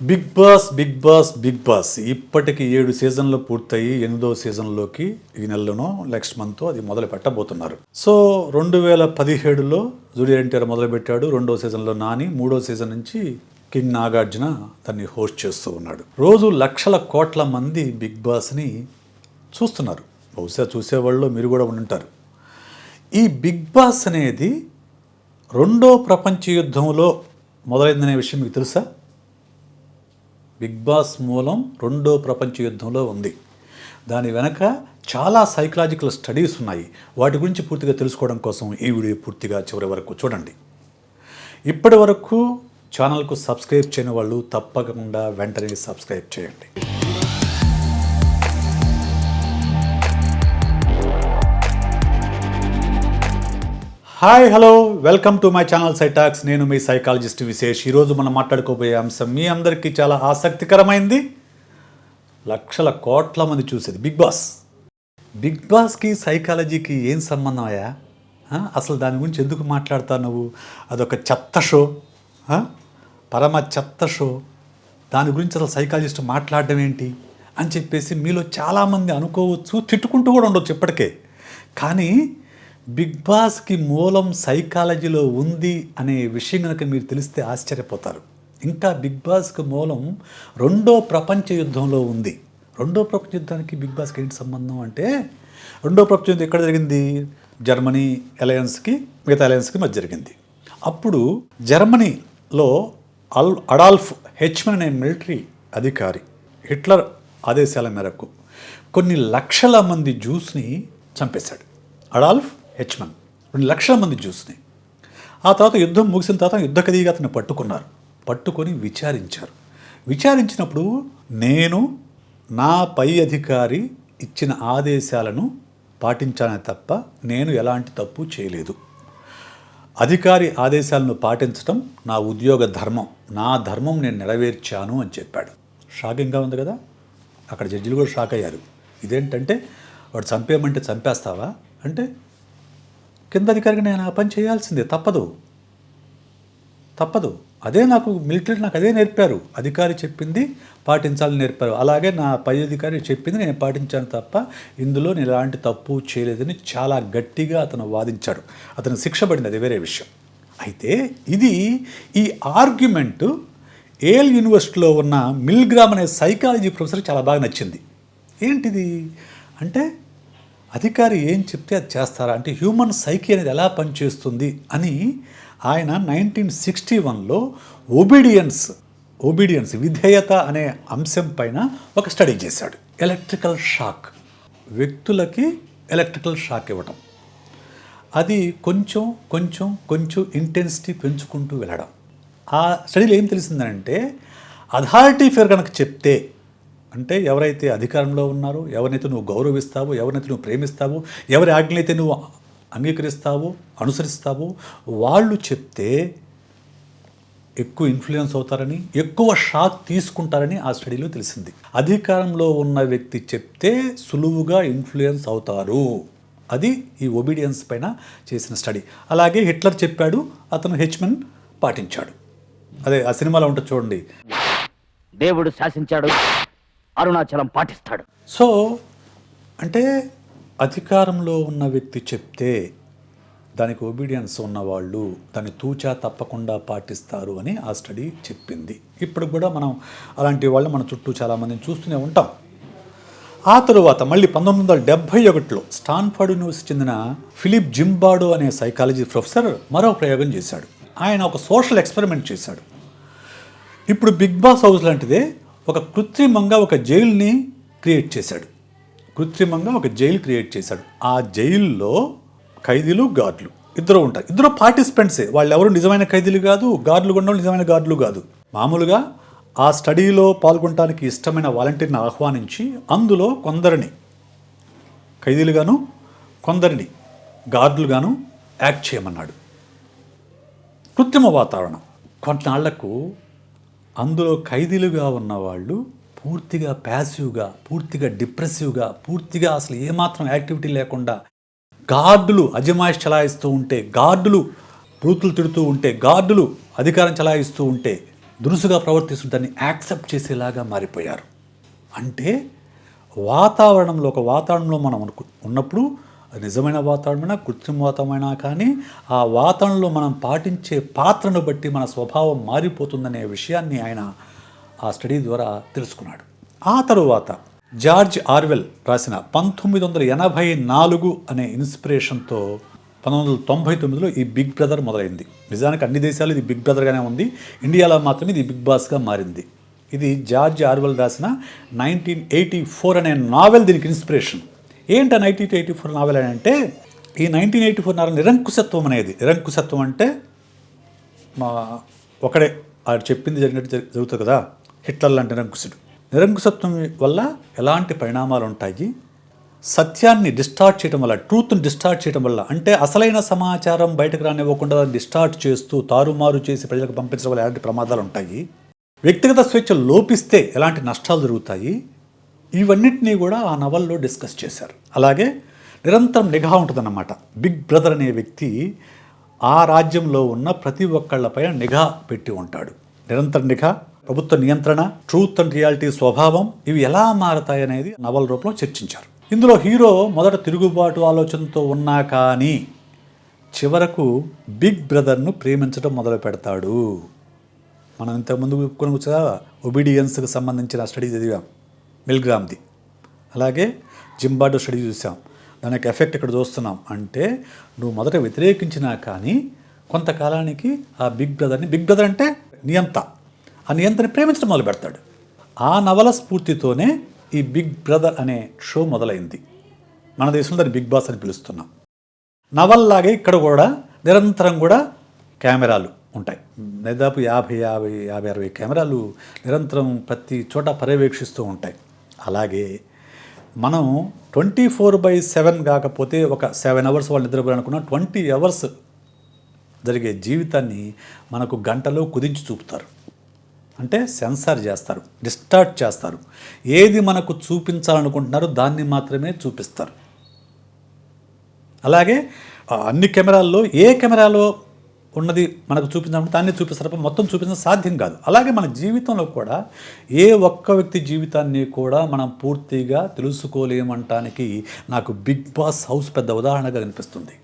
Big boss big boss big boss. ఇప్పటికి ఏడు సీజన్లు పూర్తయి ఎనిమిదో సీజన్లోకి ఈ నెలలోనో నెక్స్ట్ మంత్ అది మొదలు పెట్టబోతున్నారు. సో రెండు వేల పదిహేడులో జూనియర్ ఎన్టీఆర్ మొదలుపెట్టాడు. రెండో సీజన్లో నాని మూడో సీజన్ నుంచి కింగ్ నాగార్జున దాన్ని హోస్ట్ చేస్తూ ఉన్నాడు. రోజు లక్షల కోట్ల మంది బిగ్ బాస్ని చూస్తున్నారు. బహుశా చూసేవాళ్ళు మీరు కూడా ఉంటారు ఈ బిగ్ బాస్ అనేది రెండో ప్రపంచ యుద్ధంలో మొదలైందనే విషయం మీకు తెలుసా? బిగ్ బాస్ మూలం రెండో ప్రపంచ యుద్ధంలో ఉంది. దాని వెనక చాలా సైకలాజికల్ స్టడీస్ ఉన్నాయి. వాటి గురించి పూర్తిగా తెలుసుకోవడం కోసం ఈ వీడియో పూర్తిగా చివరి వరకు చూడండి. ఇప్పటి వరకు ఛానల్కు సబ్స్క్రైబ్ చేయని వాళ్ళు తప్పకుండా వెంటనే సబ్స్క్రైబ్ చేయండి. Hi hello welcome to my channel Psytalks నేను మీ సైకాలజిస్ట్ విశేష్. ఈరోజు మనం మాట్లాడుకోబోయే అంశం మీ అందరికీ చాలా ఆసక్తికరమైంది. లక్షల కోట్ల మంది చూసేది. బిగ్ బాస్ బిగ్ బాస్కి సైకాలజీకి ఏం సంబంధం అయ్యా? అసలు దాని గురించి ఎందుకు మాట్లాడతావు నువ్వు? అదొక చెత్త షో. పరమ చెత్త షో. దాని గురించి అసలు సైకాలజిస్ట్ మాట్లాడడం ఏంటి? అని చెప్పేసి మీలో చాలామంది అనుకోవచ్చు తిట్టుకుంటూ కూడా ఉండొచ్చు ఇప్పటికే. కానీ బిగ్ బాస్కి మూలం సైకాలజీలో ఉంది అనే విషయం కనుక మీరు తెలిస్తే ఆశ్చర్యపోతారు. ఇంకా బిగ్ బాస్కి మూలం రెండో ప్రపంచ యుద్ధంలో ఉంది. రెండో ప్రపంచ యుద్ధానికి బిగ్ బాస్కి ఏంటి సంబంధం అంటే రెండో ప్రపంచ యుద్ధం ఎక్కడ జరిగింది? జర్మనీ అలయన్స్కి మిగతా అలయన్స్కి మధ్య జరిగింది. అప్పుడు జర్మనీలో అల్ అడాల్ఫ్ హెచ్మన్ అనే మిలిటరీ అధికారి హిట్లర్ ఆదేశాల మేరకు కొన్ని లక్షల మంది జ్యూస్ని చంపేశాడు. Adolf Eichmann. రెండు లక్షల మంది జ్యూస్ని ఆ తర్వాత యుద్ధం ముగిసిన తర్వాత యుద్ధ ఖైదీగా అతన్ని పట్టుకున్నారు. పట్టుకొని విచారించారు. విచారించినప్పుడు నేను నా పై అధికారి ఇచ్చిన ఆదేశాలను పాటించానే తప్ప నేను ఎలాంటి తప్పు చేయలేదు. అధికారి ఆదేశాలను పాటించడం నా ఉద్యోగ ధర్మం. నా ధర్మం నేను నెరవేర్చాను అని చెప్పాడు. షాకింగ్గా ఉంది కదా? అక్కడ జడ్జిలు కూడా షాక్ అయ్యారు ఇదేంటంటే వాడు చంపేయమంటే చంపేస్తావా? అంటే కిందధికారికి నేను ఆ పని చేయాల్సిందే. తప్పదు. తప్పదు. అదే నాకు మిలిటరీ నాకు అదే నేర్పారు. అధికారి చెప్పింది పాటించాలని నేర్పారు. అలాగే నా పై అధికారి చెప్పింది నేను పాటించాను తప్ప ఇందులో నేను ఎలాంటి తప్పు చేయలేదని చాలా గట్టిగా అతను వాదించాడు. అతను శిక్ష పడింది అది వేరే విషయం. అయితే ఇది ఈ ఆర్గ్యుమెంట్ ఏల్ యూనివర్సిటీలో ఉన్న మిల్గ్రామ్ అనే సైకాలజీ ప్రొఫెసర్ చాలా బాగా నచ్చింది. ఏంటిది? అంటే అధికారి ఏం చెప్తే అది చేస్తారా? అంటే హ్యూమన్ సైకి అనేది ఎలా పనిచేస్తుంది అని ఆయన నైన్టీన్ సిక్స్టీ వన్లో ఒబీడియన్స్ ఒబీడియన్స్ విధేయత అనే అంశం పైన ఒక స్టడీ చేశాడు. Electrical shock. వ్యక్తులకి ఎలక్ట్రికల్ షాక్ ఇవ్వటం. అది కొంచెం కొంచెం కొంచెం ఇంటెన్సిటీ పెంచుకుంటూ వెళ్ళడం. ఆ స్టడీలో ఏం తెలిసిందంటే అథారిటీ ఫిగర్ కనుక చెప్తే అంటే ఎవరైతే అధికారంలో ఉన్నారో ఎవరినైతే నువ్వు గౌరవిస్తావో ఎవరినైతే నువ్వు ప్రేమిస్తావో ఎవరి ఆజ్ఞలైతే నువ్వు అంగీకరిస్తావో అనుసరిస్తావో వాళ్ళు చెప్తే ఎక్కువ ఇన్ఫ్లుయెన్స్ అవుతారని ఎక్కువ షాక్ తీసుకుంటారని ఆ స్టడీలో తెలిసింది. అధికారంలో ఉన్న వ్యక్తి చెప్తే సులువుగా ఇన్ఫ్లుయెన్స్ అవుతారు. అది ఈ ఒబీడియన్స్ పైన చేసిన స్టడీ అలాగే హిట్లర్ చెప్పాడు అతను హెచ్మెన్ పాటించాడు. అదే ఆ సినిమాలో ఉంటుంది చూడండి. దేవుడు శాసించాడు. అరుణాచలం పాటిస్తాడు. సో అంటే అధికారంలో ఉన్న వ్యక్తి చెప్తే దానికి ఒబీడియన్స్ ఉన్నవాళ్ళు దాన్ని తూచా తప్పకుండా పాటిస్తారు అని ఆ స్టడీ చెప్పింది. ఇప్పుడు కూడా మనం అలాంటి వాళ్ళు మన చుట్టూ చాలామందిని చూస్తూనే ఉంటాం. ఆ తరువాత మళ్ళీ పంతొమ్మిది వందల డెబ్భై ఒకటిలో స్టాన్ఫర్డ్ యూనివర్సిటీ చెందిన ఫిలిప్ జింబాడో అనే సైకాలజీ ప్రొఫెసర్ మరో ప్రయోగం చేశాడు. ఆయన ఒక సోషల్ ఎక్స్పెరిమెంట్ చేశాడు. ఇప్పుడు బిగ్ బాస్ హౌస్ లాంటిదే ఒక కృత్రిమంగా ఒక జైల్ని క్రియేట్ చేశాడు. కృత్రిమంగా ఒక జైలు క్రియేట్ చేశాడు. ఆ జైల్లో ఖైదీలు గార్డులు ఇద్దరు ఉంటారు. ఇద్దరు పార్టిసిపెంట్సే. వాళ్ళు ఎవరు నిజమైన ఖైదీలు కాదు గార్డులు కూడా నిజమైన గార్డులు కాదు. మామూలుగా ఆ స్టడీలో పాల్గొనడానికి ఇష్టమైన వాలంటీర్ని ఆహ్వానించి అందులో కొందరిని ఖైదీలుగాను కొందరిని గార్డులుగాను యాక్ట్ చేయమన్నాడు. కృత్రిమ వాతావరణం. కొన్నాళ్ళకు అందులో ఖైదీలుగా ఉన్న వాళ్ళు పూర్తిగా ప్యాసివ్గా పూర్తిగా డిప్రెసివ్గా పూర్తిగా అసలు ఏమాత్రం యాక్టివిటీ లేకుండా గార్డులు అజమాయిష్ చలాయిస్తూ ఉంటే గార్డులు బూతులు తిడుతూ ఉంటే గార్డులు అధికారం చలాయిస్తూ ఉంటే దురుసుగా ప్రవర్తిస్తుంటాన్ని యాక్సెప్ట్ చేసేలాగా మారిపోయారు. అంటే వాతావరణంలో ఒక వాతావరణంలో మనం అనుకు ఉన్నప్పుడు నిజమైన వాతావరణమైనా కృత్రిమ వాతావరణమైనా కానీ ఆ వాతావరణంలో మనం పాటించే పాత్రను బట్టి మన స్వభావం మారిపోతుందనే విషయాన్ని ఆయన ఆ స్టడీ ద్వారా తెలుసుకున్నాడు. ఆ తరువాత జార్జ్ ఆర్వెల్ రాసిన పంతొమ్మిది వందల ఎనభై నాలుగు అనే ఇన్స్పిరేషన్తో పంతొమ్మిది వందల తొంభై తొమ్మిదిలో ఈ బిగ్ బ్రదర్ మొదలైంది. నిజానికి అన్ని దేశాలు ఇది బిగ్ బ్రదర్గానే ఉంది. ఇండియాలో మాత్రమే ఇది బిగ్ బాస్గా మారింది. ఇది జార్జ్ ఆర్వెల్ రాసిన నైన్టీన్ ఎయిటీ ఫోర్ అనే నావెల్ దీనికి ఇన్స్పిరేషన్. ఏంటి నైన్టీన్ ఎయిటీ ఫోర్ నావెల్ అని అంటే ఈ నైన్టీన్ ఎయిటీ ఫోర్ నావెల్ నిరంకుశత్వం అనేది నిరంకుశత్వం అంటే మా ఒకడే ఆడు చెప్పింది జరిగినట్టు జరుగుతుంది కదా హిట్లర్ లాంటి నిరంకుశుడు. నిరంకుశత్వం వల్ల ఎలాంటి పరిణామాలు ఉంటాయి? సత్యాన్ని డిస్టార్ట్ చేయడం వల్ల ట్రూత్ని డిస్టార్ట్ చేయడం వల్ల అంటే అసలైన సమాచారం బయటకు రానివ్వకుండా డిస్టార్ట్ చేస్తూ తారుమారు చేసి ప్రజలకు పంపించడం వల్ల ఎలాంటి ప్రమాదాలు ఉంటాయి? వ్యక్తిగత స్వేచ్ఛ లోపిస్తే ఎలాంటి నష్టాలు జరుగుతాయి? ఇవన్నిటినీ కూడా ఆ నవల్లో డిస్కస్ చేశారు. అలాగే నిరంతరం నిఘా ఉంటుందన్నమాట. బిగ్ బ్రదర్ అనే వ్యక్తి ఆ రాజ్యంలో ఉన్న ప్రతి ఒక్కళ్ళపైన నిఘా పెట్టి ఉంటాడు. నిరంతర నిఘా ప్రభుత్వ నియంత్రణ ట్రూత్ అండ్ రియాలిటీ స్వభావం ఇవి ఎలా మారతాయనేది నవల రూపంలో చర్చించారు. ఇందులో హీరో మొదట తిరుగుబాటు ఆలోచనతో ఉన్నా కానీ చివరకు బిగ్ బ్రదర్ను ప్రేమించడం మొదలు పెడతాడు. మనం ఇంతకుముందు చెప్పుకుని కూడా ఒబీడియన్స్కి సంబంధించిన స్టడీ చదివాం. మిల్గ్రామ్ది. అలాగే జింబాడో స్టడీ చూసాం. దాని యొక్క ఎఫెక్ట్ ఇక్కడ చూస్తున్నాం. అంటే నువ్వు మొదట వ్యతిరేకించినా కానీ కొంతకాలానికి ఆ బిగ్ బ్రదర్ని బిగ్ బ్రదర్ అంటే నియంత. ఆ నియంతని ప్రేమించడం మొదలు పెడతాడు. ఆ నవల స్ఫూర్తితోనే ఈ బిగ్ బ్రదర్ అనే షో మొదలైంది. మన దేశంలో దాన్ని బిగ్ బాస్ అని పిలుస్తున్నాం. నవల్లాగే ఇక్కడ కూడా నిరంతరం కూడా కెమెరాలు ఉంటాయి. దాదాపు యాభై యాభై యాభై అరవై కెమెరాలు నిరంతరం ప్రతి చోట పర్యవేక్షిస్తూ ఉంటాయి. అలాగే మనం ట్వంటీ ఫోర్ బై సెవెన్ కాకపోతే ఒక సెవెన్ అవర్స్ వాళ్ళు నిద్రపోయాలనుకున్నా ట్వంటీ అవర్స్ జరిగే జీవితాన్ని మనకు గంటలో కుదించి చూపుతారు. అంటే సెన్సార్ చేస్తారు డిస్టార్ట్ చేస్తారు. ఏది మనకు చూపించాలనుకుంటున్నారో దాన్ని మాత్రమే చూపిస్తారు. అలాగే అన్ని కెమెరాల్లో ఏ కెమెరాలో ఉన్నది మనకు చూపించాలంటే దాన్ని చూపిస్తారు మొత్తం చూపించడం సాధ్యం కాదు. అలాగే మన జీవితంలో కూడా ఏ ఒక్క వ్యక్తి జీవితాన్ని కూడా మనం పూర్తిగా తెలుసుకోలేమంటానికి నాకు బిగ్ బాస్ హౌస్ పెద్ద ఉదాహరణగా కనిపిస్తుంది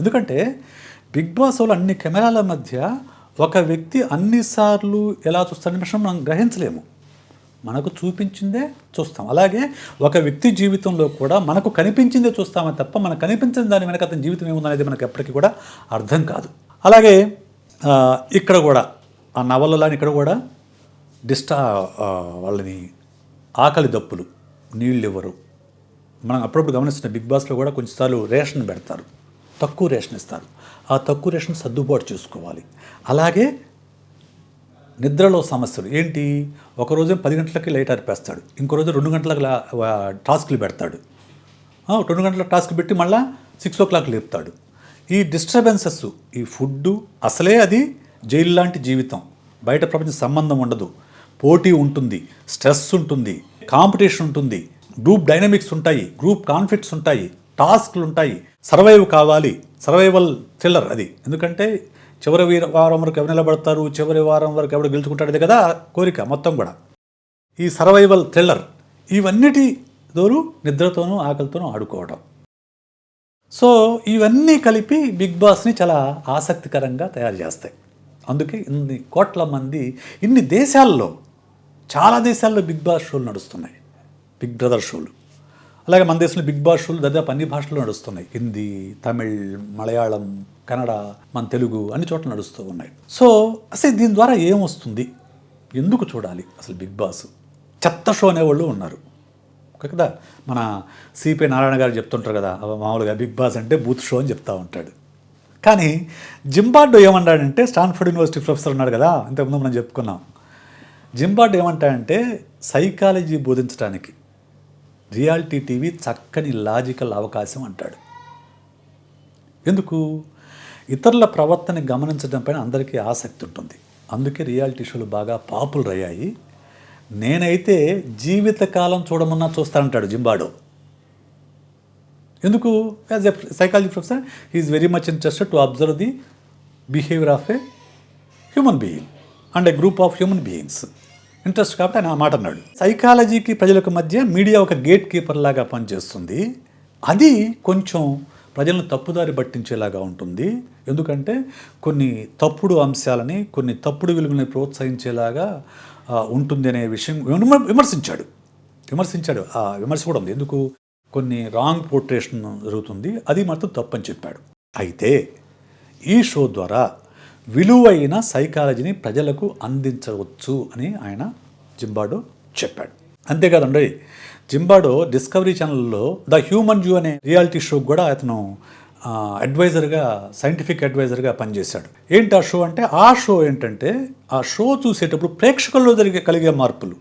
ఎందుకంటే బిగ్ బాస్ అన్ని కెమెరాల మధ్య ఒక వ్యక్తి అన్నిసార్లు ఎలా చూస్తాడనే విషయం మనం గ్రహించలేము. మనకు చూపించిందే చూస్తాం. అలాగే ఒక వ్యక్తి జీవితంలో కూడా మనకు కనిపించిందే చూస్తామే తప్ప మనకు కనిపించిన దాని వెనక అతని జీవితం ఏముందనేది మనకు ఎప్పటికీ కూడా అర్థం కాదు. అలాగే ఇక్కడ కూడా ఆ నవలలాని ఇక్కడ కూడా డిస్టా వాళ్ళని ఆకలి దప్పులు నీళ్ళు ఇవ్వరు. మనం అప్పుడప్పుడు గమనిస్తున్న బిగ్ బాస్లో కూడా కొంచెంసార్లు రేషన్ పెడతారు. తక్కువ రేషన్ ఇస్తారు. ఆ తక్కువ రేషన్ సర్దుబాటు చేసుకోవాలి. అలాగే నిద్రలో సమస్యలు. ఏంటి? ఒక రోజు పది గంటలకి లైట్ అర్పేస్తాడు ఇంకో రోజు రెండు గంటలకు టాస్క్లు పెడతాడు. రెండు గంటల టాస్క్ పెట్టి మళ్ళీ సిక్స్ ఓ క్లాక్ లేపుతాడు. ఈ డిస్టర్బెన్సెస్ ఈ ఫుడ్ అసలే అది జైలు లాంటి జీవితం. బయట ప్రపంచ సంబంధం ఉండదు. పోటీ ఉంటుంది స్ట్రెస్ ఉంటుంది కాంపిటీషన్ ఉంటుంది గ్రూప్ డైనమిక్స్ ఉంటాయి గ్రూప్ కాన్ఫ్లిక్ట్స్ ఉంటాయి టాస్క్లు ఉంటాయి సర్వైవ్ కావాలి సర్వైవల్ థ్రిల్లర్ అది. ఎందుకంటే చివరి వీర- వారం వరకు ఎవరు నిలబడతారు చివరి వారం వరకు ఎవరు గెలుచుకుంటాడు కదా కోరిక మొత్తం కూడా. ఈ సర్వైవల్ థ్రిల్లర్ ఇవన్నిటి దోరు నిద్రతోనూ ఆకలితోనూ ఆడుకోవడం. సో ఇవన్నీ కలిపి బిగ్ బాస్ని చాలా ఆసక్తికరంగా తయారు చేస్తాయి. అందుకే ఇన్ని కోట్ల మంది ఇన్ని దేశాల్లో చాలా దేశాల్లో బిగ్ బాస్ షోలు నడుస్తున్నాయి. బిగ్ బ్రదర్ షోలు. అలాగే మన దేశంలో బిగ్ బాస్ షోలు దాదాపు అన్ని భాషల్లో నడుస్తున్నాయి. హిందీ తమిళ్ మలయాళం కన్నడ మన తెలుగు అన్ని చోట్ల నడుస్తూ ఉన్నాయి. సో అసలు దీని ద్వారా ఏమొస్తుంది? ఎందుకు చూడాలి అసలు బిగ్ బాస్? చెత్త షో అనేవాళ్ళు ఉన్నారు. కదా? మన సిపి నారాయణ గారు చెప్తుంటారు కదా మామూలుగా బిగ్ బాస్ అంటే బూత్ షో అని చెప్తా ఉంటాడు. కానీ జింబార్డో ఏమన్నాడంటే స్టాన్ఫర్డ్ యూనివర్సిటీ ప్రొఫెసర్ ఉన్నాడు కదా ఇంతకుముందు మనం చెప్పుకున్నాం. జింబార్డో ఏమంటాడంటే సైకాలజీ బోధించడానికి రియాలిటీ టీవీ చక్కని లాజికల్ అవకాశం అంటాడు. ఎందుకు? ఇతరుల ప్రవర్తన గమనించడం పైన అందరికీ ఆసక్తి ఉంటుంది. అందుకే రియాలిటీ షోలు బాగా పాపులర్ అయ్యాయి. నేనైతే జీవితకాలం చూడమన్నా చూస్తానంటాడు జింబాడో. ఎందుకు? As a psychology professor is very much interested to observe the behaviour of a human being and a group of human beings interest కాబట్టి ఆయన ఆ మాట అన్నాడు. సైకాలజీకి ప్రజలకు మధ్య మీడియా ఒక గేట్ కీపర్ లాగా పనిచేస్తుంది. అది కొంచెం ప్రజలను తప్పుదారి పట్టించేలాగా ఉంటుంది. ఎందుకంటే కొన్ని తప్పుడు అంశాలని కొన్ని తప్పుడు విలువలని ప్రోత్సహించేలాగా ఉంటుంది అనే విషయం విమర్శించాడు. విమర్శించాడు. ఆ విమర్శ కూడా ఉంది. ఎందుకు? కొన్ని రాంగ్ పోర్ట్రేషన్ జరుగుతుంది. అది మాత్రం తప్పని చెప్పాడు. అయితే ఈ షో ద్వారా విలువైన సైకాలజీని ప్రజలకు అందించవచ్చు అని ఆయన జింబాడో చెప్పాడు. అంతేకాదండి జింబాడో డిస్కవరీ ఛానల్లో ద హ్యూమన్ జ్యూ అనే రియాలిటీ షో కూడా అతను అడ్వైజర్గా సైంటిఫిక్ అడ్వైజర్గా పనిచేశాడు. ఏంటి ఆ షో అంటే ఆ షో ఏంటంటే ఆ షో చూసేటప్పుడు ప్రేక్షకుల్లో జరిగే కలిగే మార్పులు.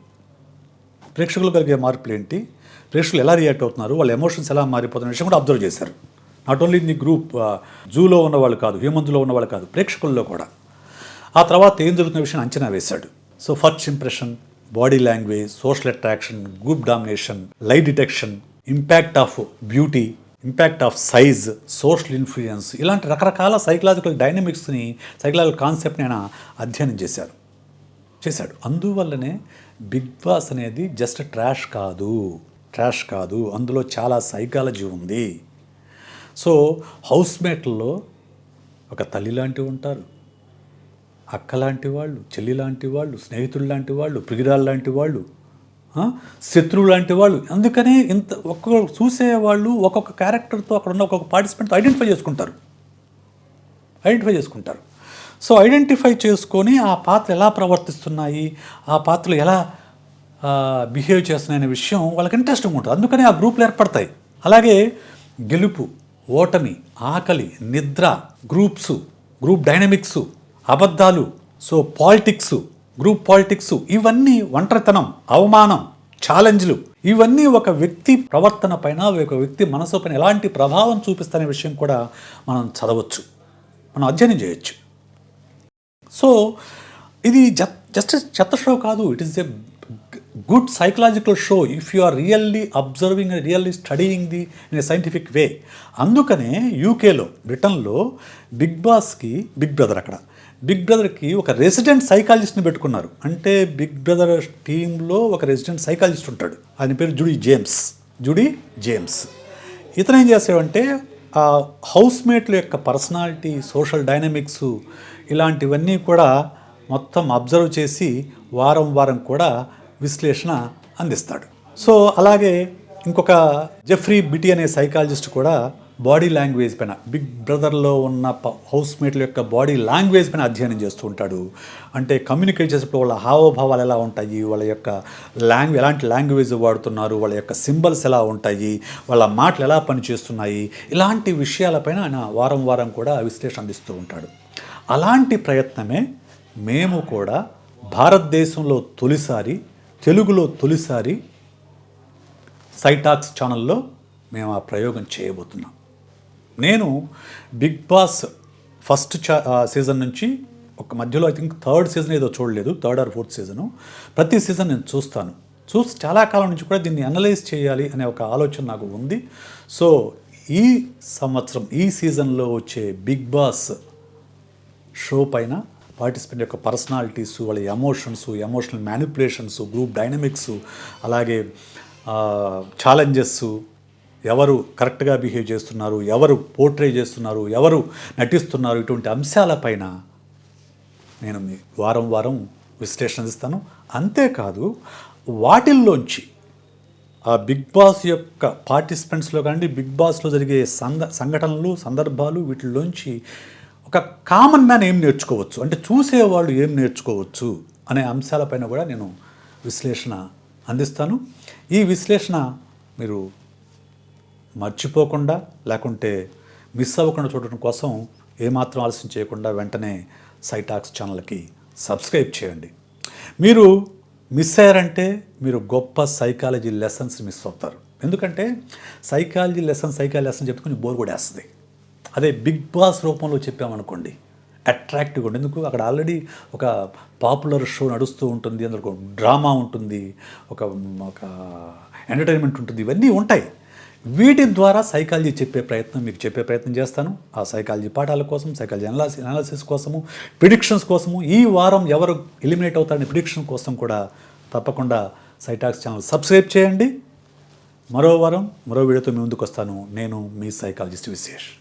ప్రేక్షకులు కలిగే మార్పులు ఏంటి? ప్రేక్షకులు ఎలా రియాక్ట్ అవుతున్నారు? వాళ్ళ ఎమోషన్స్ ఎలా మారిపోతున్న విషయం కూడా అబ్జర్వ్ చేశారు. Not only in the group జూలో ఉన్న వాళ్ళు కాదు హ్యూమన్స్లో ఉన్న వాళ్ళు కాదు ప్రేక్షకుల్లో కూడా. ఆ తర్వాత ఏం జరుగుతున్న విషయం అంచనా వేశాడు. So first impression body language social attraction group domination lie detection impact of beauty impact of size social influence ఇలాంటి రకరకాల సైకలాజికల్ డైనమిక్స్ని సైకలాజికల్ కాన్సెప్ట్ని ఆయన అధ్యయనం చేశారు. చేశాడు. అందువల్లనే బిగ్ బాస్ అనేది జస్ట్ ట్రాష్ కాదు. ట్రాష్ కాదు. అందులో చాలా సైకాలజీ ఉంది. సో హౌస్మేట్లలో ఒక తల్లి లాంటివి ఉంటారు. అక్క లాంటి వాళ్ళు చెల్లి లాంటి వాళ్ళు స్నేహితులు లాంటి వాళ్ళు ప్రియురాలు లాంటి వాళ్ళు శత్రువు లాంటి వాళ్ళు. అందుకనే ఇంత ఒక్కొక్క చూసేవాళ్ళు ఒక్కొక్క క్యారెక్టర్తో అక్కడ ఉన్న ఒక్కొక్క పార్టిసిపెంట్తో ఐడెంటిఫై చేసుకుంటారు. ఐడెంటిఫై చేసుకుంటారు. సో ఐడెంటిఫై చేసుకొని ఆ పాత్ర ఎలా ప్రవర్తిస్తున్నాయి ఆ పాత్రలు ఎలా బిహేవ్ చేస్తున్నాయనే విషయం వాళ్ళకి ఇంట్రెస్టింగ్ ఉంటుంది. అందుకనే ఆ గ్రూపులు ఏర్పడతాయి. అలాగే గెలుపు ఓటమి ఆకలి నిద్ర గ్రూప్స్ గ్రూప్ డైనమిక్స్ అబద్ధాలు సో పాలిటిక్స్ గ్రూప్ పాలిటిక్స్ ఇవన్నీ ఒంటరితనం అవమానం ఛాలెంజ్లు. ఇవన్నీ ఒక వ్యక్తి ప్రవర్తన పైన ఒక వ్యక్తి మనసు పైన ఎలాంటి ప్రభావం చూపిస్తున్న విషయం కూడా మనం చదవచ్చు. మనం అధ్యయనం చేయొచ్చు. సో ఇది జస్ట్ చెత్త షో కాదు. It is a good psychological show if you are really observing really studying the in a scientific way అందుకనే యూకేలో బ్రిటన్లో బిగ్ బాస్కి బిగ్ బ్రదర్ అక్కడ. బిగ్ బ్రదర్కి ఒక రెసిడెంట్ సైకాలజిస్ట్ని పెట్టుకున్నారు. అంటే బిగ్ బ్రదర్ టీంలో ఒక రెసిడెంట్ సైకాలజిస్ట్ ఉంటాడు. ఆయన పేరు జుడీ జేమ్స్. జుడీ జేమ్స్. ఇతను ఏం చేసాడంటే ఆ హౌస్మేట్ల యొక్క పర్సనాలిటీ సోషల్ డైనమిక్స్ ఇలాంటివన్నీ కూడా మొత్తం అబ్జర్వ్ చేసి వారం వారం కూడా విశ్లేషణ అందిస్తాడు. సో అలాగే ఇంకొక జెఫ్రీ బిటి అనే సైకాలజిస్ట్ కూడా బాడీ లాంగ్వేజ్ పైన బిగ్ బ్రదర్లో ఉన్న హౌస్మేట్ల యొక్క బాడీ లాంగ్వేజ్ పైన అధ్యయనం చేస్తూ ఉంటాడు. అంటే కమ్యూనికేట్ చేసేటప్పుడు వాళ్ళ హావభావాలు ఎలా ఉంటాయి వాళ్ళ యొక్క లాంగ్వేజ్ ఎలాంటి లాంగ్వేజ్ వాడుతున్నారు వాళ్ళ యొక్క సింబల్స్ ఎలా ఉంటాయి వాళ్ళ మాటలు ఎలా పనిచేస్తున్నాయి ఇలాంటి విషయాలపైన ఆయన వారం వారం కూడా విశ్లేషణ అందిస్తూ ఉంటాడు. అలాంటి ప్రయత్నమే మేము కూడా భారతదేశంలో తొలిసారి తెలుగులో తొలిసారి సైటాక్స్ ఛానల్లో మేము ఆ ప్రయోగం చేయబోతున్నాం. నేను బిగ్ బాస్ ఫస్ట్ చా సీజన్ నుంచి ఒక మధ్యలో ఐ థింక్ థర్డ్ సీజన్ ఏదో చూడలేదు థర్డ్ ఆర్ ఫోర్త్ సీజను. ప్రతి సీజన్ నేను చూస్తాను. చూసి చాలా కాలం నుంచి కూడా దీన్ని అనలైజ్ చేయాలి అనే ఒక ఆలోచన నాకు ఉంది. సో ఈ సంవత్సరం ఈ సీజన్లో వచ్చే బిగ్ బాస్ షో పైన పార్టిసిపెంట్ యొక్క పర్సనాలిటీస్ వాళ్ళ emotions emotional manipulations group dynamics అలాగే ఛాలెంజెస్ ఎవరు కరెక్ట్గా బిహేవ్ చేస్తున్నారు ఎవరు పోర్ట్రే చేస్తున్నారు ఎవరు నటిస్తున్నారు ఇటువంటి అంశాలపైన నేను మీ వారం వారం విశ్లేషణ ఇస్తాను అంతేకాదు వాటిల్లోంచి ఆ బిగ్ బాస్ యొక్క పార్టిసిపెంట్స్లో కానీ బిగ్ బాస్లో జరిగే సంద సంఘటనలు సందర్భాలు వీటిల్లోంచి ఒక కామన్ మ్యాన్ ఏం నేర్చుకోవచ్చు? అంటే చూసేవాళ్ళు ఏం నేర్చుకోవచ్చు? అనే అంశాలపైన కూడా నేను విశ్లేషణ అందిస్తాను. ఈ విశ్లేషణ మీరు మర్చిపోకుండా లేకుంటే మిస్ అవ్వకుండా చూడటం కోసం ఏమాత్రం ఆలస్యం చేయకుండా వెంటనే సైటాక్స్ ఛానల్కి సబ్స్క్రైబ్ చేయండి. మీరు మిస్ అయ్యారంటే మీరు గొప్ప సైకాలజీ లెసన్స్ మిస్ అవుతారు. ఎందుకంటే సైకాలజీ లెసన్ సైకాలజీ లెసన్ చెప్తే కొంచెం బోర్ కూడా వేస్తుంది అదే బిగ్ బాస్ రూపంలో చెప్పామనుకోండి అట్రాక్టివ్గా ఉంటుంది ఎందుకు? అక్కడ ఆల్రెడీ ఒక పాపులర్ షో నడుస్తూ ఉంటుంది అందులో ఒక డ్రామా ఉంటుంది ఒక ఒక ఎంటర్టైన్మెంట్ ఉంటుంది ఇవన్నీ ఉంటాయి. వీటి ద్వారా సైకాలజీ చెప్పే ప్రయత్నం మీకు చెప్పే ప్రయత్నం చేస్తాను. ఆ సైకాలజీ పాఠాల కోసం సైకాలజీ అనాలిసిస్ అనాలసిస్ కోసము ప్రిడిక్షన్స్ కోసము ఈ వారం ఎవరు ఎలిమినేట్ అవుతారనే ప్రిడిక్షన్ కోసం కూడా తప్పకుండా సైటాక్స్ ఛానల్ సబ్స్క్రైబ్ చేయండి. మరో వారం మరో వీడియోతో మీ ముందుకు వస్తాను. నేను మీ సైకాలజిస్ట్ విశేష్.